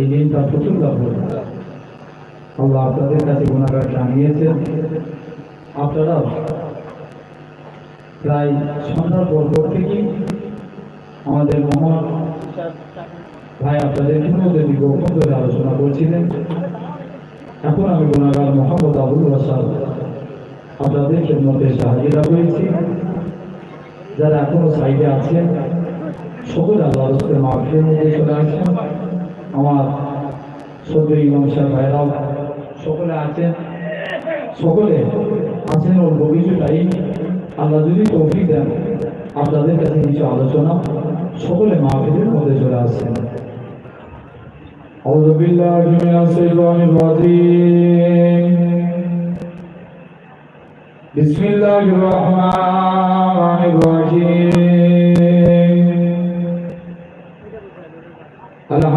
এই দিনটা প্রচুর লাভ আল্লাহ আপনাদের কাছে গুণাগার জানিয়েছেন। আপনারা প্রায় সন্ধ্যার পর পর থেকেই আমাদের মহান ভাই আপনাদের জন্য গোপন ধরে আলোচনা করছিলেন। এখন আমি গুণাগার মোহাম্মদ আবুল হাসান আপনাদের খেদমতে সাহায্যরা হয়েছি। যারা এখনও সাইডে আছেন, সকল আল্লাহ রসুলের মধ্যে চলে আসেন। আমার সদর ইমাম সাহেব ভাইরাও সকলে আছেন সকলে আছেন ওর বগিচুটাই আল্লাহ যদি তৌফিক দেন আপনাদের কাছে কিছু আলোচনা সকলে মাহফিলের মধ্যে চলে আসছেন أعوذ بالله من الشيطان الرجيم بسم الله الرحمن الرحيم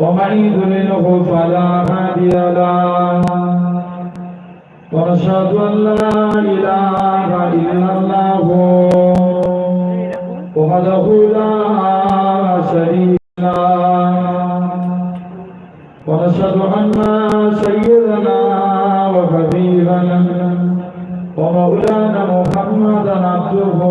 ومن يضلله فلا هادي له ونشهد ان لا اله الا الله وحده لا شريك له ونشهد أن سيدنا وحبيبنا ومولانا محمدا عبده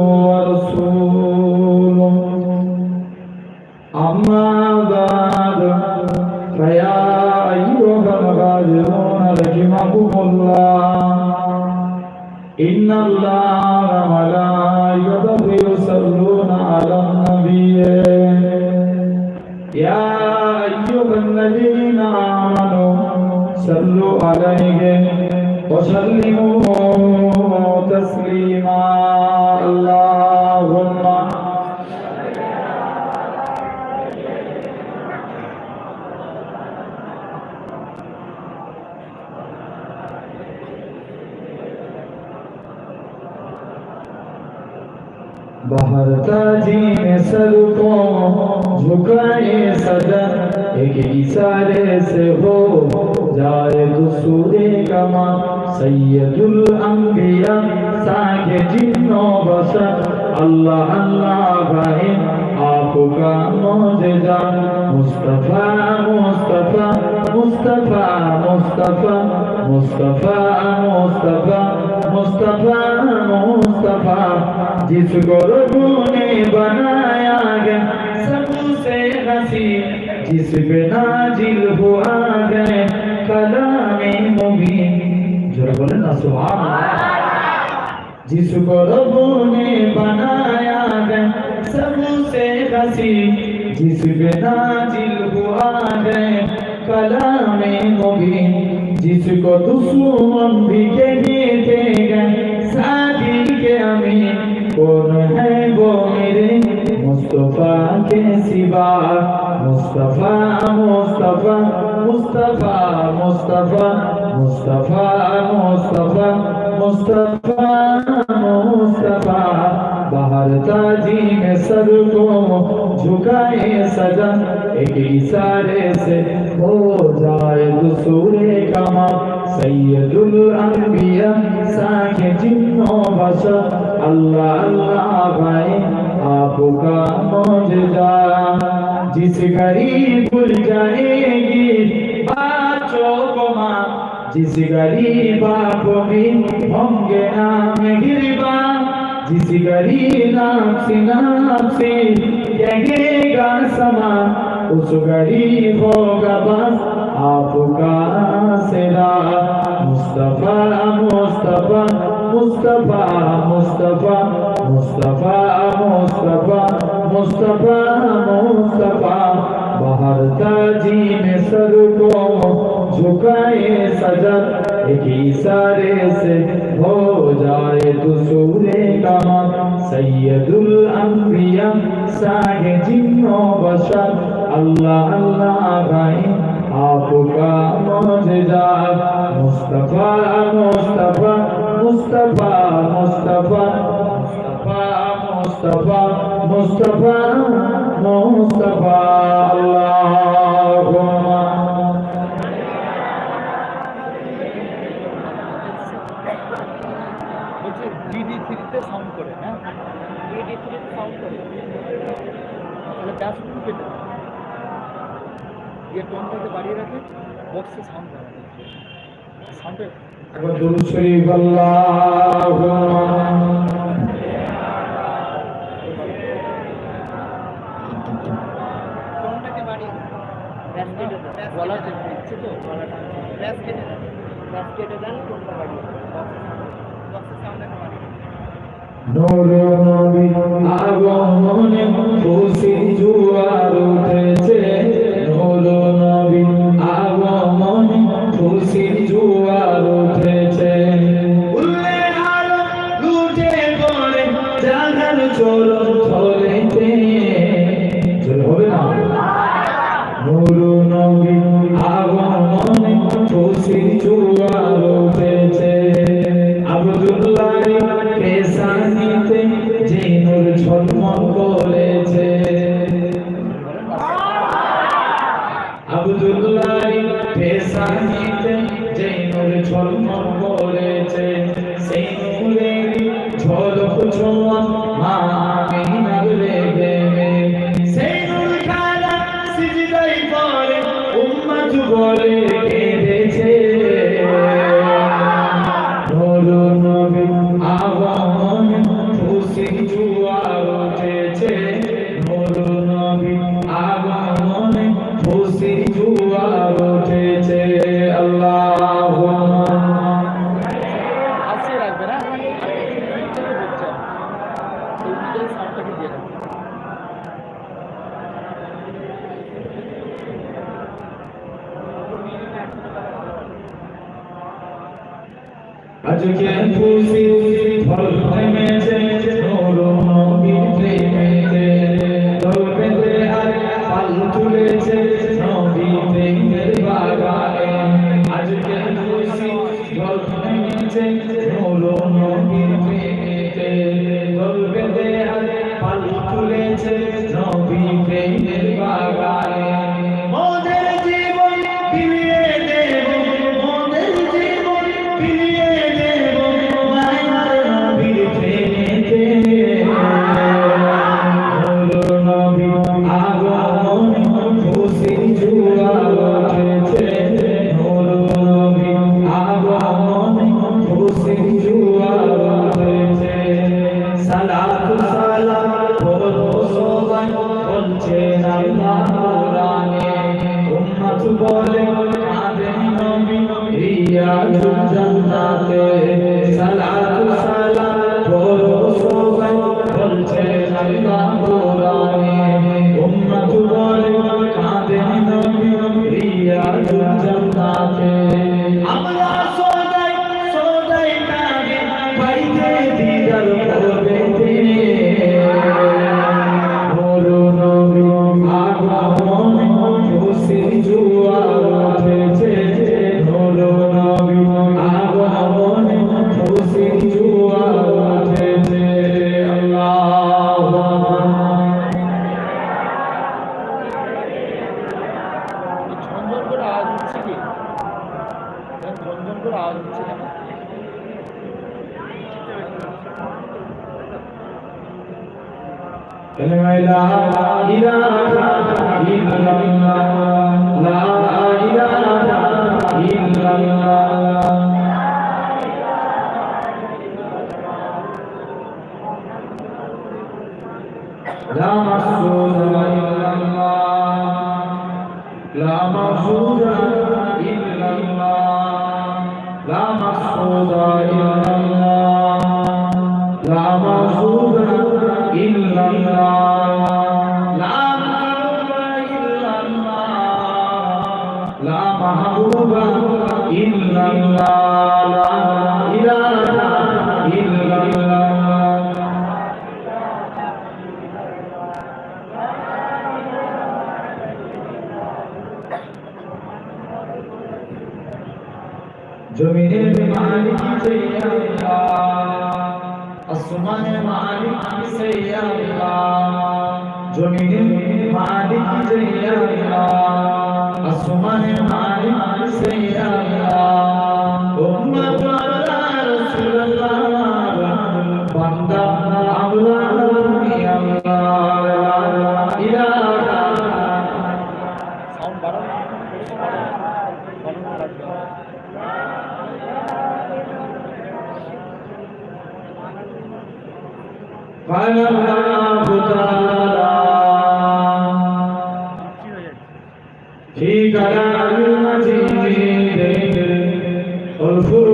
وسلموا جی میں سر کو جھکائے صدر ایک اشارے سے ہو جائے دوسرے کمان سید الانبیاء ساکے جنوں بسر اللہ اللہ بھائن آپ کا موجزہ مصطفیٰ مصطفیٰ مصطفیٰ مصطفیٰ مصطفیٰ مصطفیٰ مصطفیٰ مصطفیٰ، جس کو ربو نے بنایا گیا، سب سے حسین جس پہ نازل ہوا گئے کلام مبین बोले ना सुभान अल्लाह जिसको रबू ने बनाया गया सबसे हसी जिस पे नाजिल हुआ गए कलामे मुबीन जिसको दुश्मन भी कहते गए साथी के अमीन कौन है वो मेरे मुस्तफा के सिवा मुस्तफा मुस्तफा मुस्तफा मुस्तफा مصطفیٰ مصطفیٰ مصطفیٰ مصطفیٰ. باہر تاجی میں سر کو جھکائے سجا ایک اشارے سے ہو جائے دسور کما سید الانبیاء ساکھ جن و اللہ اللہ بھائی، آپ کا موجودہ. جس غریب جائے گی جس غریب آپ بھی ہوں گے نام گربا جس غریب نام سے نام سے کہے گا سما اس غریب ہوگا بس آپ کا سلا مصطفیٰ مصطفیٰ مصطفیٰ مصطفیٰ مصطفیٰ مصطفیٰ مصطفیٰ مصطفیٰ بہر تاجی میں سر کو झुकाए सजा एक इशारे से हो जाए तो सूर्य कमा सैयदुल अंबिया साग जिन्नो बशर अल्लाह अल्लाह भाई आपका मौजदा मुस्तफा मुस्तफा मुस्तफा मुस्तफा मुस्तफा मुस्तफा मुस्तफा मुस्तफा अल्लाह তাহলে প্যাস ঢুকে যাবে দিয়ে টোনটাকে বাড়িয়ে রাখে বক্সে সাউন্ড করা কেটে দেন কোনটা বাড়িয়ে বক্সে সাউন্ডটাকে বাড়িয়ে নূর নবী আগমনে খুশি জুয়ার উঠেছে নূর নবী আগমনে খুশি জুয়ার আজকে খুশি ফল থেমেছে নৌরম ஒரு ஆறு நிமிஷம் لا إله إلا الله لا إله إلا الله জমিনের মালিক যে আল্লাহ আসমানের মালিক সে আল্লাহ জমিনের মালিক যে আল্লাহ আসমানের মালিক সে আল্লাহ উম্মত আল্লাহ রাসূলুল্লাহ Lord.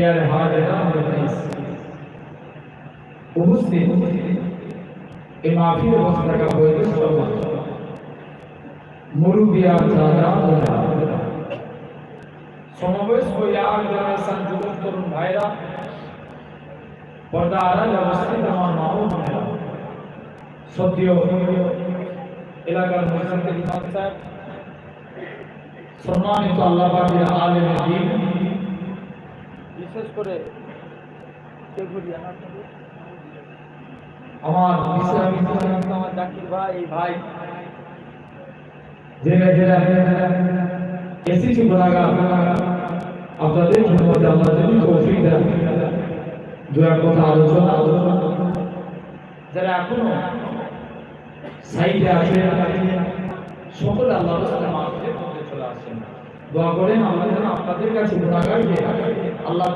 প্রিয়ারে হাজরা উপস্থিত এই মাহফিল অবস্থা का বয়োজ্যেষ্ঠ মুরুবিয়া চাচা সমবয়স্ক ইয়ার জেনারেশন যুবক তরুণ ভাইরা পর্দা আড়াল অবস্থিত আমার মা ও বোনেরা সত্যিও এলাকার মসজিদের ইমাম সাহেব সম্মানিত আল্লাহ পাকের আলেম দ্বীন বিশেষ করে আমার আমার জাকির ভাই এই ভাই। এসেছি আপনাদের খিদমতে আল্লাহ যদি তৌফিক দেন দু এক কথা আলোচনা। যারা এখনও সাইডে আছে সকলে আল্লাহর সাথে মধ্যে চলে আসেন। দোয়া করেন আল্লাহ যেন আপনাদের কাছে আল্লাহ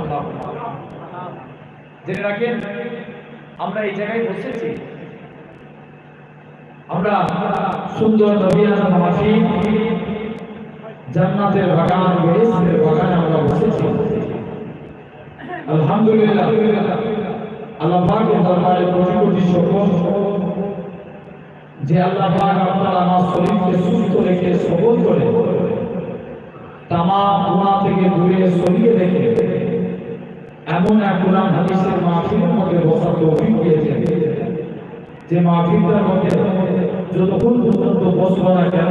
আল্লাহ জেনে রাখেন, আমরা এই জায়গায় বসেছি। আমরা সুন্দর জান্নাতের বাগান বাগানে আমরা বসেছি। আলহামদুলিল্লাহ, আল্লাহ দরবারে যে আল্লাহ আপনার আমার শরীরকে সুস্থ রেখে সবল করে গুনাহ থেকে দূরে সরিয়ে রেখে এমন এক কোরআন হাদিসের মাহফিলের মধ্যে বসার তৌফিক দিয়েছেন যে মাহফিলটার মধ্যে যতক্ষণ পর্যন্ত বসবো না কেন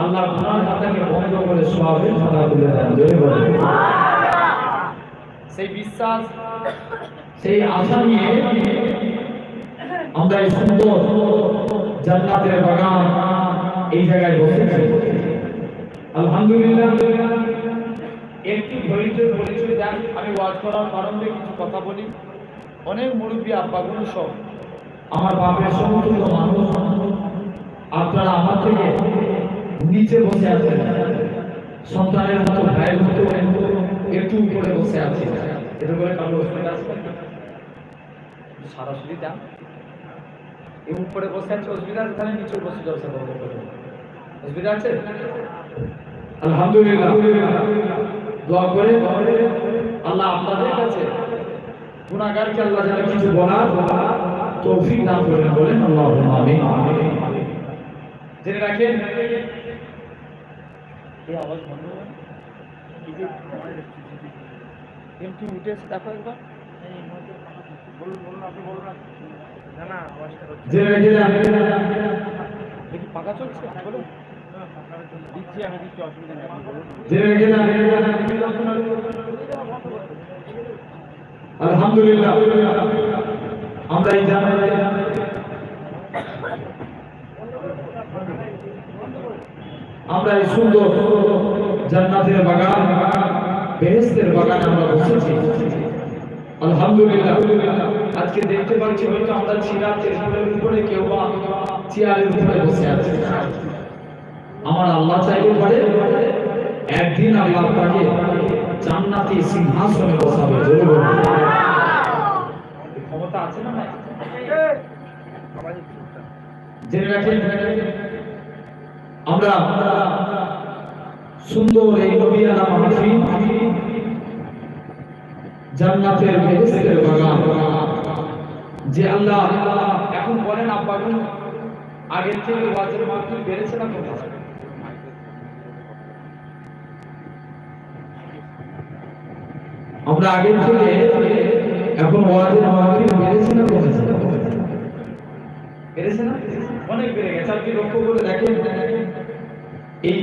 আল্লাহ গুনার খাতাকে বন্ধ করে সবের খাতা তুলে দেন। জয় বলে সেই বিশ্বাস সেই আশা নিয়ে আমরা এই সুন্দর জান্নাতের বাগান এই জায়গায় বসেছি আলহামদুলিল্লাহ। একটু ধৈর্যের পরিচয় দেন আমি ওয়াজ করার কারণে কিছু কথা বলি। অনেক মুরব্বী আব্বাগুলো সব আমার বাপের সমতুল্য মানুষ। আপনারা আমার থেকে নিচে বসে আছেন। সন্তানের মতো ভাইয়ের মতো একটু উপরে বসে আছে। এটা করে আছে? সরাসরি দাম এই উপরে বসে আছে, অসুবিধা আছে? তাহলে নিচে বসে স্যার। অসুবিধা আছে? আলহামদুলিল্লাহ। দোয়া করে, আল্লাহ আপনাদের কাছে গুনাহগারকে আল্লাহ কিছু বলার তৌফিক জেনে রাখেন আওয়াজ বন্ধ এই যে এমটি বলুন বলুন আপনি বলুন না না আওয়াজটা দেখি পাকা চলছে বলুন দিচ্ছি আমি দিচ্ছি অসুবিধা নেই আপনি বলুন জেনে রাখেন আলহামদুলিল্লাহ আমরা এই জানাই আমরা এই সুন্দর জান্নাতের বাগান বেহেস্তের বাগান আমরা বসেছি আলহামদুলিল্লাহ আজকে দেখতে পাচ্ছি হয়তো আমরা চেয়ার টেবিলের উপরে কেউ বা চেয়ারের উপরে বসে আছে আমার আল্লাহ চাইলে পারে একদিন আল্লাহ তাকে জান্নাতি সিংহাসনে বসাবে। ক্ষমতা আছে না জেনে রাখেন আমরা সুন্দর এই নবিয়ানা মাহফিল জান্নাতের বেহেশতের বাগান। যে আল্লাহ এখন বলেন আব্বাগুন আগের থেকে ওয়াজের মাহফিল বেড়েছে না কমেছে? আমরা আগের থেকে এখন ওয়াজের মাহফিল বেড়েছে না কমেছে বেড়েছে না? অনেক বেড়ে গেছে। আপনি লক্ষ্য করে দেখেন, এই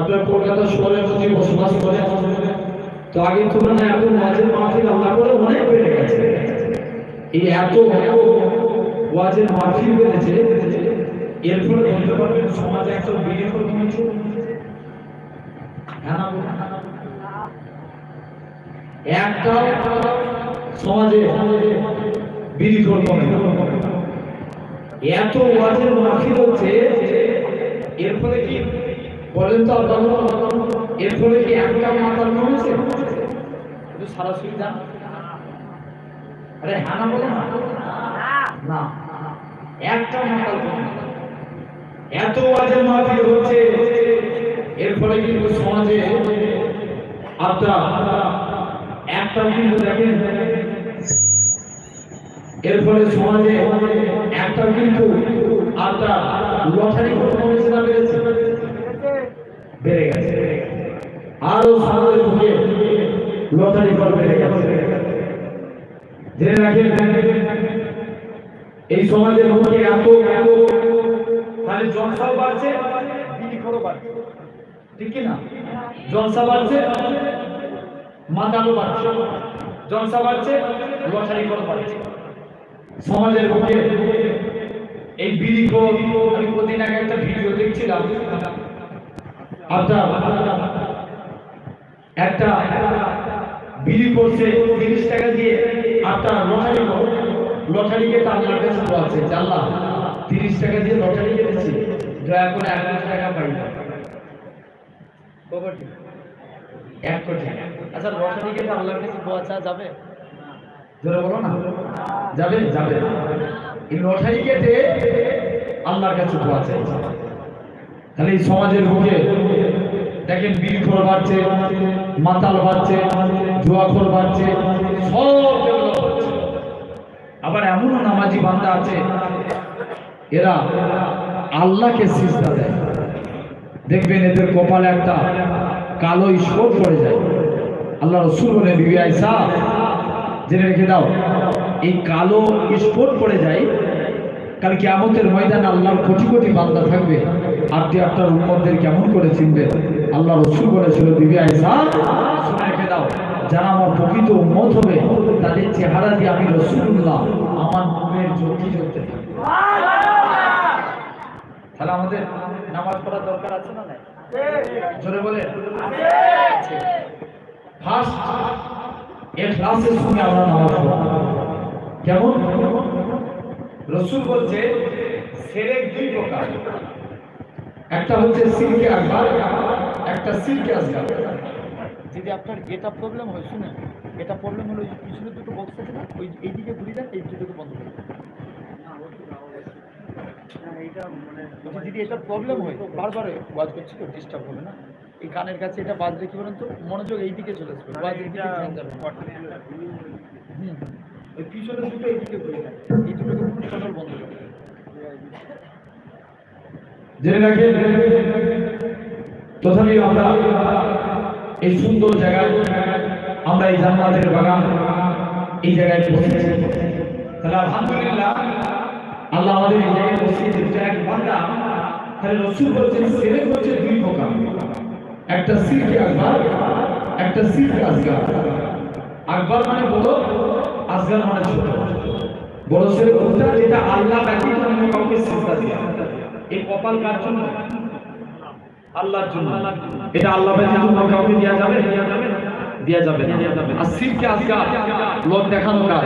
আপনার কলকাতা শহরের মধ্যে বসবাস করে তো তুলনায় এখন ওয়াজের করে অনেক বেড়ে গেছে। এই এত ওয়াজের বেড়েছে, এর ফলে সমাজে একটা এত ওয়াজের মাহফিল হচ্ছে এর ফলে কি বলেন তো এর ফলে কি একটা মাতাল কমেছে একটু সরাসরি যান আরে হ্যাঁ না না? না। একটা মাতাল এত ওয়াজের মাহফিল হচ্ছে এর ফলে কিন্তু সমাজে আপনার একটা কিন্তু দেখেন, এর ফলে সমাজে একটা কিন্তু আপনার লটারি কমেছে না বেড়েছে বেড়ে গেছে। আরও সমাজের ঢুকে লটারি কর বেড়ে গেছে। জেনে রাখেন, এই সমাজের মধ্যে এত এত, তাহলে জনসাও বাড়ছে বিলি খরও বাড়ছে। ঠিক কি না জনসা বাড়ছে মাতালো বাড়ছে। জনসা বাড়ছে, লটারি কর বাড়ছে। সমাজের বুকে এই বিড়ি আমি কদিন আগে একটা ভিডিও দেখছিলাম আপনার একটা বিড়ি করছে, তিরিশ টাকা দিয়ে আপনার লটারি লটারি কেটে আপনার কাছে আছে জানলা তিরিশ টাকা দিয়ে লটারি কেটেছি দয়া করে এক কোটি টাকা পাই না কোটি এক কোটি। আচ্ছা আল্লাহর কাছে দোয়া চা যাবে? জোরে বলো না। যাবে যাবে। এই কেটে আল্লাহর কাছে দোয়া চাই। তাহলে এই সমাজের বুকে দেখেন বিড়িখোর বাড়ছে মাতাল বাড়ছে জুয়াখোর বাড়ছে সব আবার এমনও নামাজি বান্দা আছে এরা আল্লাহকে সিজদা দেয়। দেখবেন এদের কপালে একটা কালো ঈশ্বর পড়ে যায়। আল্লাহ রসুল বলে, বিবি আয়সা জেনে রেখে দাও, এই কালো স্পট পড়ে যায়, কাল কিয়ামতের ময়দানে আল্লাহর কোটি কোটি বান্দা থাকবে। আপনি আপনার উম্মতদের কেমন করে চিনবেন? আল্লাহ রসুল বলেছিল, বিবি শুনে রেখে দাও, যারা আমার প্রকৃত উম্মত হবে, তাদের চেহারা দিয়ে আমি রসুল্লাহ আমার মুখের জ্যোতি জ্বলতে থাকবে। তাহলে আমাদের নামাজ পড়ার দরকার আছে না নাই? জোরে বলে। ফার্স্ট এখলাসের সঙ্গে আমরা নামাজ পড়ব। কেমন? রসুল বলছে সেরেক দুই প্রকার। একটা হচ্ছে আকবার একটা আসগার যদি আপনার এটা প্রবলেম হয় শুনে এটা প্রবলেম হলো পিছনে দুটো বক্স আছে না ওই এইদিকে ঘুরি দেন এই দুটোকে বন্ধ করে যদি এটা প্রবলেম হয় বারবার ওয়াজ করছি তো ডিস্টার্ব হবে না। এই কানের কাছে এটা বাজলে কি বলেন তো মনোযোগ এই দিকে চলে আসবে ওয়াজের দিকে ধ্যান যাবে। ওই পিছনে দুটো এইদিকে ঘুরে এই দুটোকে পুরো বন্ধ করে জেনে রাখেন তথাপি আমরা এই সুন্দর জায়গায় আমরা এই জান্নাতের বাগান এই জায়গায় বসেছি। তাহলে আলহামদুলিল্লাহ আল্লাহ আমাদের জায়গায় বসিয়ে দিচ্ছে এক বান্দা তাহলে রসুল বলছেন সেরে হচ্ছে দুই প্রকার। একটা সিরকে আকবার, একটা সিরকে আসগার। আকবার মানে বড় আসগার মানে ছোট। বড় সেরে কোনটা যেটা আল্লাহ ব্যতীত অন্য কাউকে সিজদা দেয়া। এই কপাল কার জন্য? আল্লাহর জন্য। এটা আল্লাহ ব্যতীত অন্য কাউকে দেওয়া যাবে? দেওয়া যাবে না। আর শিরকে আজকাল লোক দেখানো কাজ।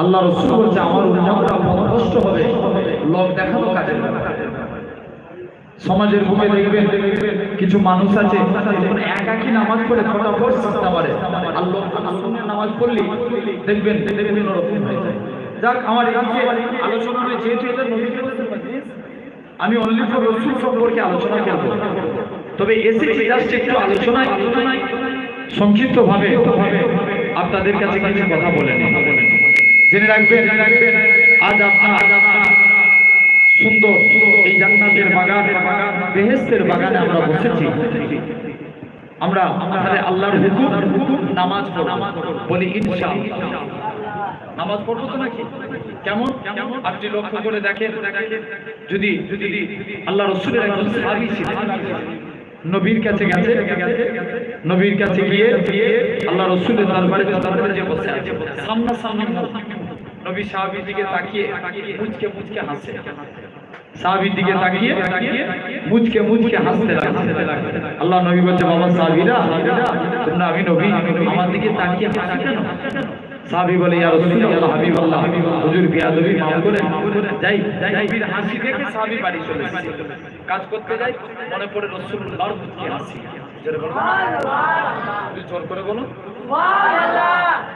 আল্লাহ রসুল বলছে, আমার উন্মতরা কষ্ট হবে। লোক দেখানো কাজের সমাজের বুকে দেখবেন, কিছু মানুষ আছে একাকি নামাজ পড়ে, ফটাফট পারে আর লোক নামাজ পড়লি, দেখবেন দেখবেন ওরকম হয়ে যাক, আমার এদিকে আলোচনা যেহেতু আমি অনলি রসুল সম্পর্কে আলোচনা করব। তবে এসেছি জাস্ট একটু আলোচনায়। সংক্ষিপ্ত ভাবে আপনাদের কাছে কিছু কথা বলে নিই। জেনে রাখবেন, আজ আপনার সুন্দর এই জান্নাতের বাগান বেহেস্তের বাগানে আমরা বসেছি। আমরা আমাদের আল্লাহর হুকুম, নামাজ বলি, ইনশাআল্লাহ। নামাজ পড়ব তো নাকি? কেমন? আপনি লক্ষ্য করে দেখেন, যদি আল্লাহ রসুলের নবীর কাছে গেছে, নবীর কাছে গিয়ে আল্লাহ রসুলের দরবারে যে বসে আছে সামনা সামনি নবী সাহাবীর দিকে তাকিয়ে মুচকে মুচকে হাসে। সাহাবীর দিকে তাকিয়ে মুচকে মুচকে হাসতে লাগছে আল্লাহ নবী বলছে বাবা সাহাবীরা তোমরা আমি নবী আমার দিকে তাকিয়ে হাসি কেন? সাহাবী বলে ইয়া রাসূলুল্লাহ হাবিবাল্লাহ হুজুর বিয়াদবি মাফ করে যাই যাই বীর হাসি দেখে সাহাবী বাড়ি চলে এসেছে। কাজ করতে যাই মনে পড়ে রাসূলুল্লাহর মুখে হাসি। জোরে বলো। একটু জোর করে বলো।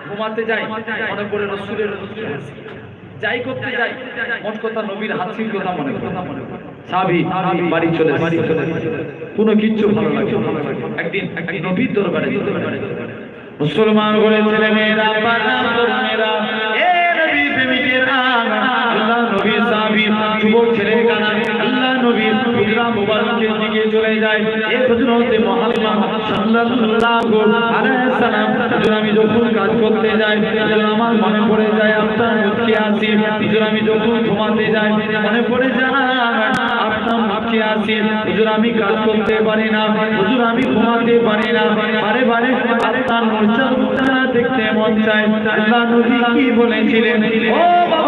ঘুমাতে যাই মনে পড়ে রসুলের যাই করতে যাই মোট কথা নবীর হাসির কথা মনে কথা মনে সাবি বাড়ি চলে বাড়ি চলে কোনো কিচ্ছু ভালো লাগে একদিন একদিন নবীর দরবারে মুসলমান করে ছেলে মেয়েরা মেয়েরা এ নবী প্রেমিকেরা আল্লাহ নবী সাহাবী যুবক ছেলে কানা আমি যখন কাজ করতে যাই আমার মনে পড়ে যায়, আপনার মুখে আসি আমি যখন ঘুমাতে যাই, মনে পড়ে যায়, আপনার মুখে আসি হুজুর আমি কাজ করতে পারি না হুজুর আমি ঘুমাতে পারি না, বারে বারে আপনার দেখতে মন চায়। আল্লাহ কি বলেছিলেন? ও বাবা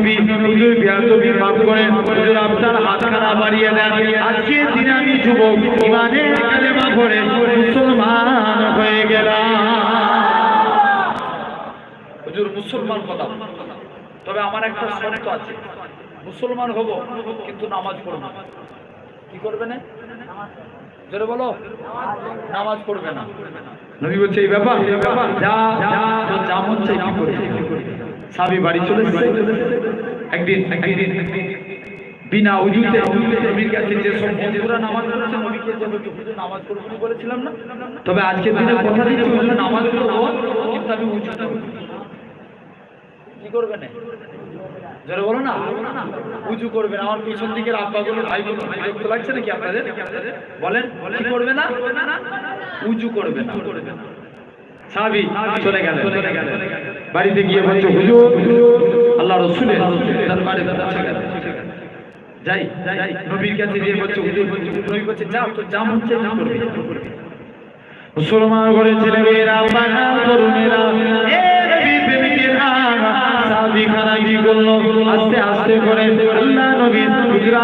নবী হুজুর বিয়াদবি মাফ করেন হুজুর আপনার হাতখানা বাড়িয়ে দেন। আজকে দিনে আমি যুবক ইমানের কালেমা পড়ে মুসলমান হয়ে গেলাম। হুজুর মুসলমান হলাম। তবে আমার একটা শর্ত আছে। মুসলমান হব কিন্তু নামাজ পড়ব কি করবে না? জোরে বলো। নামাজ পড়বে না। নবী বলছে এই ব্যাপার যা যা যা মন চাই কি করবি? সাবি বাড়ি চলে একদিন একদিন বিনা উজুতে তবে আজকের দিনে কথা দিচ্ছি নামাজ আমি উজু কি করবে না? বলো না। উঁচু করবে না। আমার পিছন দিকের আব্বাগুলো ভাইগুলো বিরক্ত লাগছে নাকি আপনাদের? বলেন, কি করবে না? উঁচু করবে না। সাবি, চলে গেল বাড়িতে গিয়ে বলছে, হুজুর, আল্লাহ রসুলের দরবারে যাই নবীর কাছে গিয়ে বলছে, হুজুর, নবী বলছে, যাও তো, যা হচ্ছে চাই করবে মুসলমান করে ছেলে মেয়েরা তরুণেরা আস্তে আস্তে করে আল্লাহ নবী হুজরা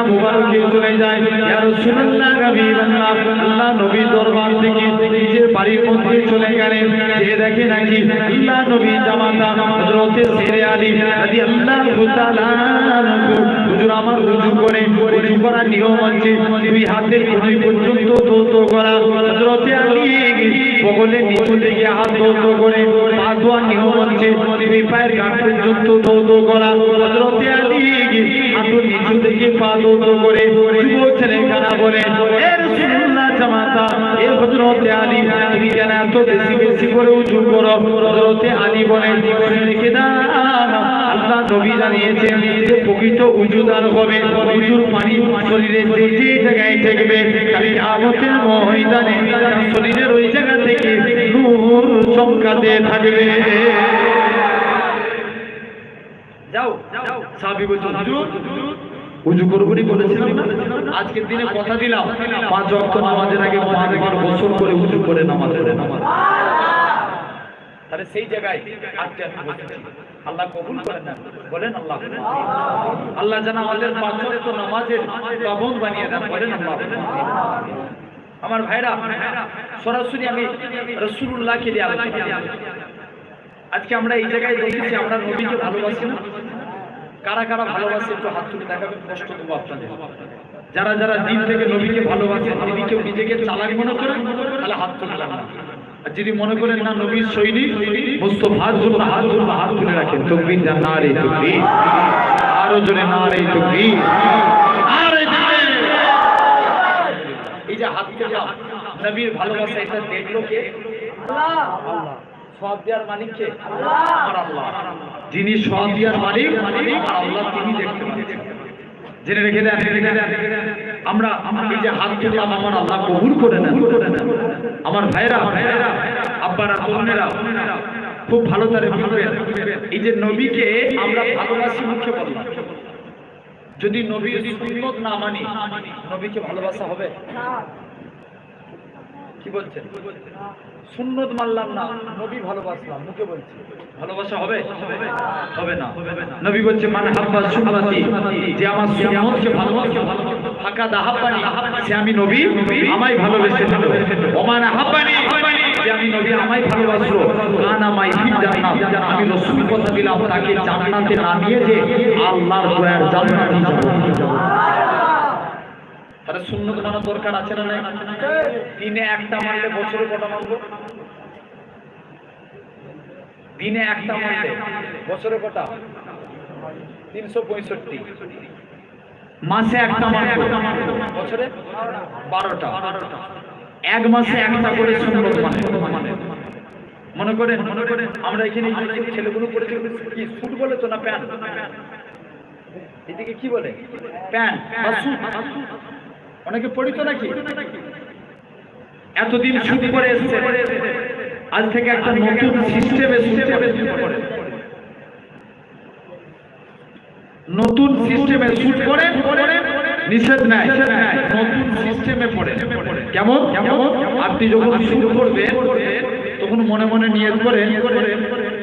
চলে যায় ইয়া রাসূলুল্লাহ হাবিবাল্লাহ আল্লাহ নবী দরবার থেকে নিজের বাড়ির মধ্যে চলে গেলেন। যে দেখে নাকি আল্লাহ নবী জামাতা হযরতে সিরে আলী হুজুর আমার উজু করে উজু করার নিয়ম আছে। দুই হাতের কনুই পর্যন্ত ধৌত করা। হযরতে আলী বগলের নিচু থেকে হাত ধৌত করে পা নিয়ম আছে। দুই পায়ের কাঠ পর্যন্ত ধৌত করা। হযরতে আলী হাঁটুর নিচু থেকে পা ধৌত করে, যুবক ছেলে কানা বলে, এ রাসূলুল্লাহ জামাতা, এ হযরতে আলী, তুমি কেন এত বেশি বেশি করে উজু করো? হযরতে আলী বলে রেখে দাও আল্লাহ নবী জানিয়েছেন যে প্রকৃত উজুদার হবে উজুর পানি শরীরে যে যে জায়গায় থাকবে কালি আমতের ময়দানে শরীরের ওই জায়গা থেকে নূর চমকাতে থাকবে। উজু আজকের দিনে কথা দিলাম। পাঁচ ওয়াক্ত নামাজের আগে পাঁচবার গোসল করে উজু করে নামাজ নামাজ তাহলে সেই জায়গায় আজকে আমি বসেছি। আল্লাহ কবুল করে নেন। বলেন আল্লাহ। আল্লাহ যেন আমাদের নামাজের পাবন বানিয়ে দেন। বলেন আল্লাহ। আমার ভাইরা, সরাসরি আমি রসুল্লাহকে দিয়ে আজকে আমরা এই জায়গায় দেখেছি, আমরা নবীকে ভালোবাসি না। কারা কারা ভালোবাসে একটু হাত তুলে দেখাবেন, কষ্ট দেবো আপনাদের। যারা যারা দিন থেকে নবীকে ভালোবাসে কেউ নিজেকে চালাক মনে করেন, তাহলে হাত না। যদি মনে করেন না নবীর সৈনিক, মুস্তফা ধরুন হাত ধরুন হাত তুলে রাখেন। তকবির যা না রে তকবির। আরও জোরে, না রে তকবির। এই যে হাত তুলে, নবীর ভালোবাসা, এটা দেখল কে? আল্লাহ সব দেওয়ার মালিক কে? আল্লাহ। যিনি সব দেওয়ার মালিক আল্লাহ তিনি দেখতে জেনে রেখে দেন রেখে দেন। আমরা এই যে হাত তুললাম আমার আল্লাহ কবুল করে নেন। আমার ভাইরা ভাইরা আব্বারা, বোনেরা, খুব ভালো তারে বুঝবেন। এই যে নবীকে আমরা ভালোবাসি মুখে বললাম। যদি নবীর সুন্নত না মানি, নবীকে ভালোবাসা হবে? কি বলছেন? সুন্নত মানলাম না, নবী ভালোবাসলাম, মুখে বলছি। ভালোবাসা হবে? হবে না। নবী বলছে মানে হাব্বা সুন্নতি, যে আমার সুন্নতকে ভালোবাসে, ফাঁকা দাহাব্বানি, সে আমি নবী, আমায় ভালোবেসে দিল ওমান হাব্বানি আমি নবী, আমায় ভালোবাসলো। আমি রাসূল কথা দিলাম, তাকে জান্নাতে না নিয়ে যে আল্লাহর দয়ার জান্নাতে যাব। তাহলে সুন্নত মানা দরকার আছে না দিনে একটা মারলে বছরে কটা মারবো? দিনে একটা মারলে বছরে কটা? তিনশো পঁয়ষট্টি। মাসে একটা বছরে? বারোটা। এক মাসে একটা করে সুন্নত মানে করেন, মনে করেন, আমরা এখানে ছেলেগুলো করেছে কি স্যুট বলে তো না প্যান্ট? এদিকে কি বলে? প্যান্ট। অনেকে পড়িত নাকি? এতদিন শুট করে এসছে আজ থেকে একটা নতুন সিস্টেমে নতুন সিস্টেমে শুট করে নিষেধ নাই। নতুন সিস্টেমে পড়ে কেমন? কেমন? আপনি যখন শুরু করবেন তখন মনে মনে নিয়ে করেন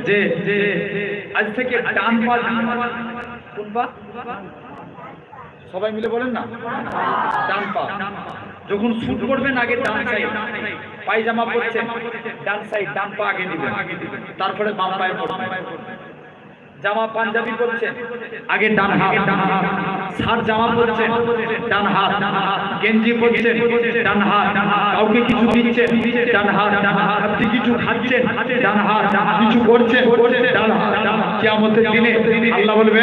যে যে আজ থেকে ডান পা কোন পা সবাই মিলে বলেন না ডান পা যখন শুট করবেন আগে ডান সাইড পায়জামা পরছেন ডান সাইড ডান পা আগে দিবেন তারপরে বাম পায়ে পড়বেন জামা পাঞ্জাবি পরছেন আগে ডান হাত সার জামা পরছেন ডান হাত গেঞ্জি পরছেন ডান হাত কাউকে কিছু দিচ্ছেন ডান হাত আপনি কিছু খাচ্ছেন ডান হাত কিছু করছেন ডান হাত কিয়ামতের দিনে আল্লাহ বলবে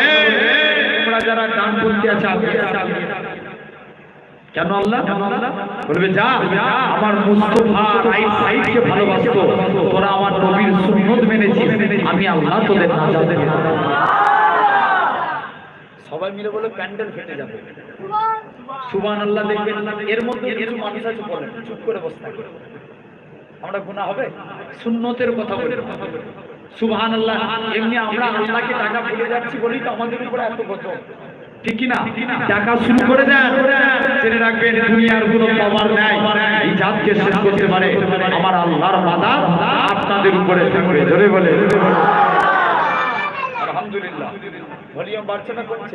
"এই, তোমরা যারা পন্থী আছে কেন আল্লাহ? বলবে যা আমার মুস্তফা সাইডকে ভালোবাসতো তোরা আমার নবীর সুন্নত মেনেছিস আমি আল্লাহ তোদের দেব সবাই মিলে বলে প্যান্ডেল ফেটে যাবে। সুবান আল্লাহ দেখবেন এর মধ্যে কিছু মানুষ আছে বলেন চুপ করে বসে আমরা গুনাহ হবে? সুন্নতের কথা বলি। সুবহান আল্লাহ এমনি আমরা আল্লাহকে টাকা ভুলে যাচ্ছি বলি তো আমাদের উপরে এত কত আলহামদুলিল্লাহ। বাড়ছে না কমছে?